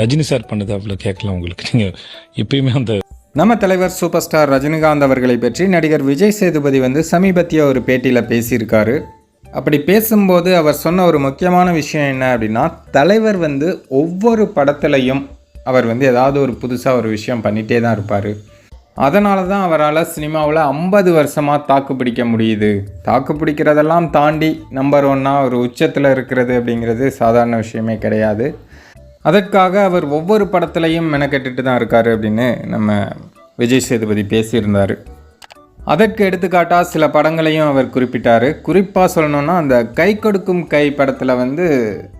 Rajini sir பண்ணது அவ்வளோ கேட்கல உங்களுக்கு. நீங்கள் எப்பயுமே அந்த நம்ம தலைவர் சூப்பர் ஸ்டார் ரஜினிகாந்த் அவர்களை பற்றி நடிகர் விஜய் சேதுபதி வந்து சமீபத்திய ஒரு பேட்டியில் பேசியிருக்காரு. அப்படி பேசும்போது அவர் சொன்ன ஒரு முக்கியமான விஷயம் என்ன அப்படின்னா தலைவர் வந்து ஒவ்வொரு படத்துலையும் அவர் வந்து ஏதாவது ஒரு புதுசாக ஒரு விஷயம் பண்ணிகிட்டே தான் இருப்பார். அதனால தான் அவரால் சினிமாவில் ஐம்பது வருஷமாக தாக்கு பிடிக்க முடியுது. தாக்கு பிடிக்கிறதெல்லாம் தாண்டி நம்பர் ஒன்னாக ஒரு உச்சத்தில் இருக்கிறது அப்படிங்கிறது சாதாரண விஷயமே கிடையாது. அதற்காக அவர் ஒவ்வொரு படத்துலையும் மெனக்கெட்டுட்டு தான் இருக்காரு அப்படின்னு நம்ம விஜய் சேதுபதி பேசியிருந்தார். அதற்கு எடுத்துக்காட்டாக சில படங்களையும் அவர் குறிப்பிட்டார். குறிப்பாக சொல்லணும்னா அந்த கை கொடுக்கும் கை படத்தில் வந்து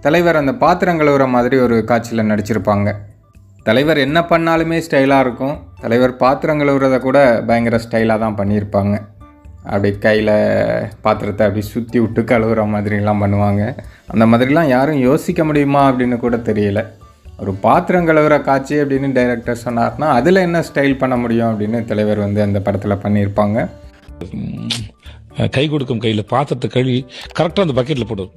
தலைவர் அந்த பாத்திரம் கழுவுற மாதிரி ஒரு காட்சியில் நடிச்சிருப்பாங்க. தலைவர் என்ன பண்ணாலுமே ஸ்டைலாக இருக்கும். தலைவர் பாத்திரம் கழுவுறத கூட பயங்கர ஸ்டைலாக தான் பண்ணியிருப்பாங்க. அப்படி கையில் பாத்திரத்தை அப்படி சுற்றி விட்டு கழுவுற மாதிரிலாம் பண்ணுவாங்க. அந்த மாதிரிலாம் யாரும் யோசிக்க முடியுமா அப்படின்னு கூட தெரியல. ஒரு பாத்திரம் கழுவுற காட்சி அப்படின்னு டைரக்டர் சொன்னார்னா அதில் என்ன ஸ்டைல் பண்ண முடியும் அப்படின்னு தலைவர் வந்து அந்த படத்தில் பண்ணியிருப்பாங்க. கை கொடுக்கும் கையில் பாத்திரத்தை கழுவி கரெக்டாக அந்த பக்கெட்டில் போடுவோம்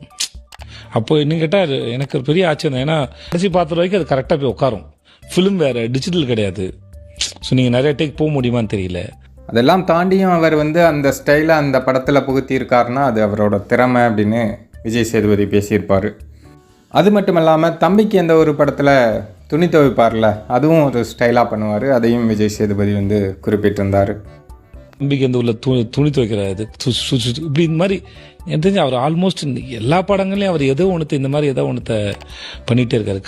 அப்போ இன்னும் கேட்டால் எனக்கு ஒரு பெரிய ஆச்சரியம். ஏன்னா கடைசி பாத்திரம் வரைக்கும் அது கரெக்டாக போய் உட்காரும். ஃபிலிம் வேறு டிஜிட்டல் கிடையாது. ஸோ நீங்கள் நிறைய டேக் போக முடியுமான்னு தெரியல. அதெல்லாம் தாண்டியும் அவர் வந்து அந்த ஸ்டைலை அந்த படத்தில் புகுத்தியிருக்காருன்னா அது அவரோட திறமை அப்படின்னு விஜய் சேதுபதி பேசியிருப்பார். அது மட்டும் இல்லாமல் தம்பிக்கு எந்த ஒரு படத்தில் துணி துவைப்பார்ல அதுவும் ஒரு ஸ்டைலாக பண்ணுவார். அதையும் விஜய் சேதுபதி வந்து குறிப்பிட்டிருந்தார். தம்பிக்கு எந்த உள்ள துணி துணி துவைக்கிற இது சு- இப்படி இந்த மாதிரி எனக்கு தெரிஞ்சு அவர் ஆல்மோஸ்ட் எல்லா படங்களையும் அவர் ஏதோ ஒன்றத்தை இந்த மாதிரி ஏதோ ஒன்றத்தை பண்ணிகிட்டே இருக்காரு.